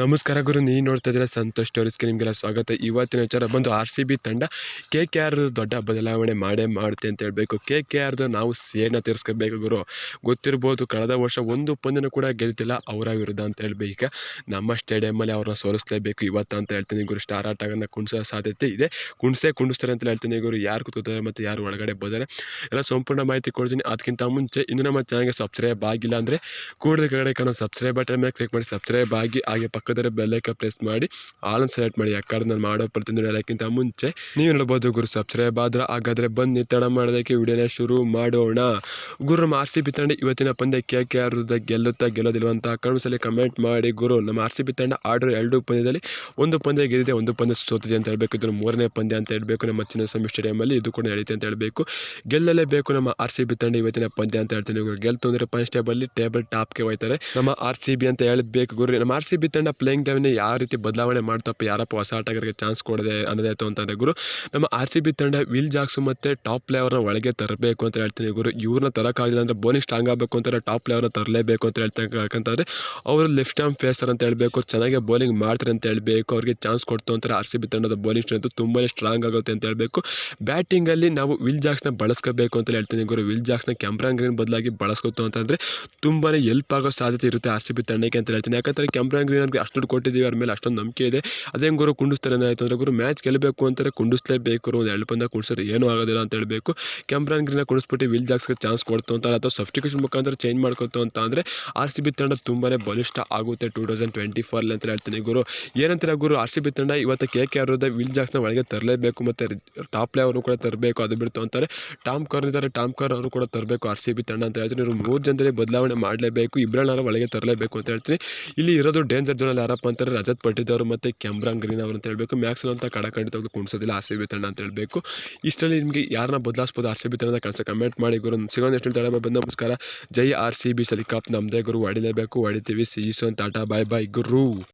ನಮಸ್ಕಾರ ಗುರು ನೀವು ನೋಡ್ತಾ ಇದ್ದೀರಾ ಸಂತೋಷ್ ಸ್ಟೋರೀಸ್ಗೆ ನಿಮಗೆಲ್ಲ ಸ್ವಾಗತ. ಇವತ್ತಿನ ವಿಚಾರ ಬಂದು ಆರ್ ಸಿ ಬಿ ತಂಡ ಕೆ ಕೆ ಆರ್ ದೊಡ್ಡ ಬದಲಾವಣೆ ಮಾಡೇ ಮಾಡುತ್ತೆ ಅಂತ ಹೇಳಬೇಕು. ಕೆ ಕೆ ಆರ್ದು ನಾವು ಸೇನ ತೀರಿಸ್ಕೋಬೇಕು ಗುರು. ಗೊತ್ತಿರ್ಬೋದು ಕಳೆದ ವರ್ಷ ಒಂದು ಪಂದ್ಯನೂ ಕೂಡ ಗೆಲ್ತಿಲ್ಲ ಅವರ ವಿರುದ್ಧ ಅಂತ ಹೇಳಬೇಕು ಈಗ ನಮ್ಮ ಸ್ಟೇಡಿಯಮಲ್ಲಿ ಅವ್ರನ್ನ ಸೋಲಿಸಲೇಬೇಕು ಇವತ್ತು ಅಂತ ಹೇಳ್ತೀನಿ ಗುರು. ಸ್ಟಾರ್ ಆಟಗಳನ್ನ ಕುಣಿಸೋ ಸಾಧ್ಯತೆ ಇದೆ. ಕುಣಿಸೇ ಕುಣಿಸ್ತಾರೆ ಅಂತ ಹೇಳ್ತೀನಿ ಗುರು. ಯಾರು ಕೂತಿದ್ದಾರೆ ಮತ್ತು ಯಾರು ಒಳಗಡೆ ಬರ್ತಾರೆ ಎಲ್ಲ ಸಂಪೂರ್ಣ ಮಾಹಿತಿ ಕೊಡ್ತೀನಿ. ಅದಕ್ಕಿಂತ ಮುಂಚೆ ಇನ್ನೂ ನಮ್ಮ ಚಾನಲ್ಗೆ ಸಬ್ಸ್ಕ್ರೈಬ್ ಆಗಿಲ್ಲ ಅಂದರೆ ಕೂಡಲೇ ಕಡೆ ಕಾಣೋ ಸಬ್ಸ್ಕ್ರೈಬ್ ಬಟನ್ ಮೇಲೆ ಕ್ಲಿಕ್ ಮಾಡಿ. ಸಬ್ಸ್ಕ್ರೈಬ್ ಆಗಿ, ಹಾಗೆ ಪಕ್ಕದಲ್ಲಿ ಬೆಲ್ಲೈಕ ಪ್ರೆಸ್ ಮಾಡಿ, ಆಲ್ ಸೆಲೆಕ್ಟ್ ಮಾಡಿ. ಯಾಕಂದ್ರೆ ನಾನು ಮಾಡೋ ಪ್ರತಿಯೊಂದು ಹೇಳೋಕ್ಕಿಂತ ಮುಂಚೆ ನೀವು ನೋಡ್ಬೋದು ಗುರು ಸಬ್ಸ್ಕ್ರೈಬ್ ಆದ್ರೆ ಹಾಗಾದರೆ ಬಂದು ತಡ ಮಾಡೋದಕ್ಕೆ ವಿಡಿಯೋನ ಶುರು ಮಾಡೋಣ. ಗುರು ನಮ್ಮ ಆರ್ ಸಿ ಬಿ ತಂಡ ಇವತ್ತಿನ ಪಂದ್ಯ ಕೆ ಕೆ ಆರ್ ಗೆಲ್ಲುತ್ತಾ ಗೆಲ್ಲೋದಿಲ್ಲ ಅಂತ ಕಮೆಂಟ್ ಮಾಡಿ. ಗುರು ನಮ್ಮ ಆರ್ ಸಿ ಬಿ ತಂಡ ಆರ್ಡರ್ ಎರಡು ಪಂದ್ಯದಲ್ಲಿ ಒಂದು ಪಂದ್ಯ ಗೆದ್ದಿದೆ, ಒಂದು ಪಂದ್ಯ ಸೋತಿದೆ ಅಂತ ಹೇಳಬೇಕು. ಇದನ್ನು ಮೂರನೇ ಪಂದ್ಯ ಅಂತ ಹೇಳಬೇಕು. ನಮ್ಮ ಚಿನ್ನಸ್ವಾಮಿ ಸ್ಟೇಡಿಯಮಲ್ಲಿ ಇದು ಕೂಡ ನಡೀತೆ ಅಂತ ಹೇಳಬೇಕು. ಗೆಲ್ಲಲೇಬೇಕು ನಮ್ಮ ಆರ್ ಸಿ ಬಿ ತಂಡ ಇವತ್ತಿನ ಪಂದ್ಯ ಅಂತ ಹೇಳ್ತೀನಿ. ಗೆಲ್ತು ಅಂದರೆ ಪಾಯಿಂಟ್ಸ್ ಟೇಬಲ್ ಟೇಬಲ್ ಟಾಪ್ಗೆ ಹೋಯ್ತಾರೆ ನಮ್ಮ ಆರ್ ಸಿ ಬಿ ಅಂತ ಹೇಳಬೇಕು. ಗುರು ನಮ್ಮ ಆರ್ ಸಿ ಬಿ ತಂಡ ಪ್ಲೇಯಿಂಗ್ ಟೈಮ್ನ ಯಾವ ರೀತಿ ಬದಲಾವಣೆ ಮಾಡ್ತಪ್ಪ ಯಾರಪ್ಪ ಹೊಸ ಆಟಗಾರರಿಗೆ ಚಾನ್ಸ್ ಕೊಡದೆ ಅನ್ನೋದಾಯ್ತು ಅಂತಂದರೆ ಗುರು. ನಮ್ಮ ಆರ್ ಸಿ ಬಿ ತಂಡ ವಿಲ್ ಜಾಕ್ಸು ಮತ್ತು ಟಾಪ್ ಪ್ಲೇಯರ್ನ ಒಳಗೆ ತರಬೇಕು ಅಂತ ಹೇಳ್ತೀನಿ ಗುರು. ಇವ್ರನ್ನ ತರೋಕ್ಕಾಗಿಲ್ಲ ಅಂದರೆ ಬೋಲಿಂಗ್ ಸ್ಟ್ರಾಂಗ್ ಆಗಬೇಕು ಅಂತಾರೆ ಟಾಪ್ ಪ್ಲೇಯರ್ನ ತರಲೇಬೇಕು ಅಂತ ಹೇಳ್ತಾ ಯಾಕಂತಂದರೆ ಅವರು ಲೆಫ್ಟ್ ಆರ್ಮ್ ಫೇಸರ್ ಅಂತ ಹೇಳಬೇಕು, ಚೆನ್ನಾಗಿ ಬೌಲಿಂಗ್ ಮಾಡ್ತಾರೆ ಅಂತ ಹೇಳಬೇಕು, ಅವ್ರಿಗೆ ಚಾನ್ಸ್ ಕೊಡ್ತು ಅಂತಾರೆ ಆರ್ ಸಿ ಬಿ ತಂಡದ ಬೌಲಿಂಗ್ ಸ್ಟ್ರೆಂತ್ ತುಂಬಾ ಸ್ಟ್ರಾಂಗ್ ಆಗುತ್ತೆ ಅಂತ ಹೇಳಬೇಕು. ಬ್ಯಾಟಿಂಗಲ್ಲಿ ನಾವು ವಿಲ್ ಜಾಕ್ಸ್ನ ಬಳಸ್ಕೋಬೇಕು ಅಂತ ಹೇಳ್ತೀನಿ ಗುರು. ವಿಲ್ ಜಾಕ್ಸ್ನ ಕ್ಯಾಮ್ರಾನ್ ಗ್ರೀನ್ ಬದಲಾಗಿ ಬಳಸ್ಕೊತು ಅಂತಂದರೆ ತುಂಬಾ ಎಲ್ಪ್ ಆಗೋ ಸಾಧ್ಯತೆ ಇರುತ್ತೆ ಆರ್ ಸಿ ಬಿ ತಂಡಕ್ಕೆ ಅಂತ ಹೇಳ್ತೀನಿ. ಯಾಕಂದರೆ ಕ್ಯಾಮ್ರಾನ್ ಗ್ರೀನ್ ಅವ್ರಿಗೆ ಅಷ್ಟು ದುಡ್ಡು ಕೊಟ್ಟಿದ್ದೀವಿ, ಅವ್ರ ಮೇಲೆ ಅಷ್ಟೊಂದು ನಂಬಿಕೆ ಇದೆ. ಅದೇ ಗುರು ಕುಂಡಿಸ್ತಾರೆ ಏನಾಯಿತು ಅಂದರೆ ಗುರು ಮ್ಯಾಚ್ ಗೆಲ್ಲಬೇಕು ಅಂತಾರೆ ಕುಂಡಿಸ್ಲೇಬೇಕು ಒಂದು ಎರಡು ಪಂದ ಏನೂ ಆಗೋದಿಲ್ಲ ಅಂತ ಹೇಳಬೇಕು. ಕ್ಯಾಮ್ರಾನ್ ಗ್ರೀನ ಕುಡಿಸ್ಬಿಟ್ಟು ವಿಲ್ ಜಾಕ್ಸ್ಗೆ ಚಾನ್ಸ್ ಕೊಡ್ತು ಅಂತ ಅಥವಾ ಸಬ್ಸ್ಟಿಟ್ಯೂಷನ್ ಮುಖಾಂತರ ಚೇಂಜ್ ಮಾಡ್ಕೊತು ಅಂತ ಅಂದರೆ ಆರ್ ಸಿ ಬಿ ತಂಡ ತುಂಬಾ ಬಲಿಷ್ಠ ಆಗುತ್ತೆ ಟೂ ತೌಸಂಡ್ ಟ್ವೆಂಟಿ ಫೋರ್ಲಿ ಅಂತ ಹೇಳ್ತೀನಿ ಗುರು. ಏನಂತಾರೆ ಗುರು ಆರ್ ಸಿ ಬಿ ತಂಡ ಇವತ್ತು ಕೆ ಕೆ ಆರ್ ವಿಲ್ ಜಾಕ್ಸ್ನ ಒಳಗೆ ತರಲೇಬೇಕು ಮತ್ತು ಟಾಪ್ ಲೆವರು ಕೂಡ ತರಬೇಕು, ಅದು ಬಿಡ್ತು ಅಂತಾರೆ. ಟಾಮ್ ಕರ್ ಇದ್ದಾರೆ ಟಾಮ್ ಕರ್ ಅವರು ಕೂಡ ತರಬೇಕು ಆರ್ ಸಿ ಬಿ ತಂಡ ಅಂತ ಹೇಳ್ತೀನಿ. ಇವರು ಮೂರು ಜನದಲ್ಲಿ ಬದಲಾವಣೆ ಮಾಡಲೇಬೇಕು ಇಬ್ಬರನ್ನಾರು ಒಳಗೆ ತರಲೇಬೇಕು ಅಂತ ಹೇಳ್ತೀನಿ. ಇಲ್ಲಿ ಇರೋದು ಡೇಂಜರ್ ಜೋನಲ್ಲಿ ಯಾರಪ್ಪ ಅಂತಾರೆ ರಜತ್ ಪಟ್ಟಿದ್ದವರು ಮತ್ತು ಕ್ಯಾಮ್ರಾನ್ ಗ್ರೀನ್ ಅವರು ಅಂತ ಹೇಳಬೇಕು. ಮ್ಯಾಕ್ಸ್ ಅಂತ ಕಡ ತೆಗೆದು ಕುಣಿಸೋದಿಲ್ಲ ಆರ್ ಸಿ ಬಿ ತಂಡ ಅಂತ ಹೇಳಬೇಕು. ಇಷ್ಟರಲ್ಲಿ ನಿಮಗೆ ಯಾರನ್ನ ಬದಲಾಯಿಸ್ಬೋದು ಆರ್ ಸಿ ಬಿ ತಂಡದ ಕೆಲಸ ಕಮೆಂಟ್ ಮಾಡಿ. ಗುರು, ಸಿಗೋದು ಎಷ್ಟು ತಡ ಬಂದು ನಮಸ್ಕಾರ. ಜೈ ಆರ್ ಸಿ ಬಿ ಸಲಿ ಕಪ್ ನಮ್ಮದೇ ಗುರು ಹೊಡಿಲೇಬೇಕು ಹೊಡಿತೀವಿ ಸಿ ಅಂತ ಟಾಟಾ ಬಾಯ್ ಬಾಯ್ ಗುರು.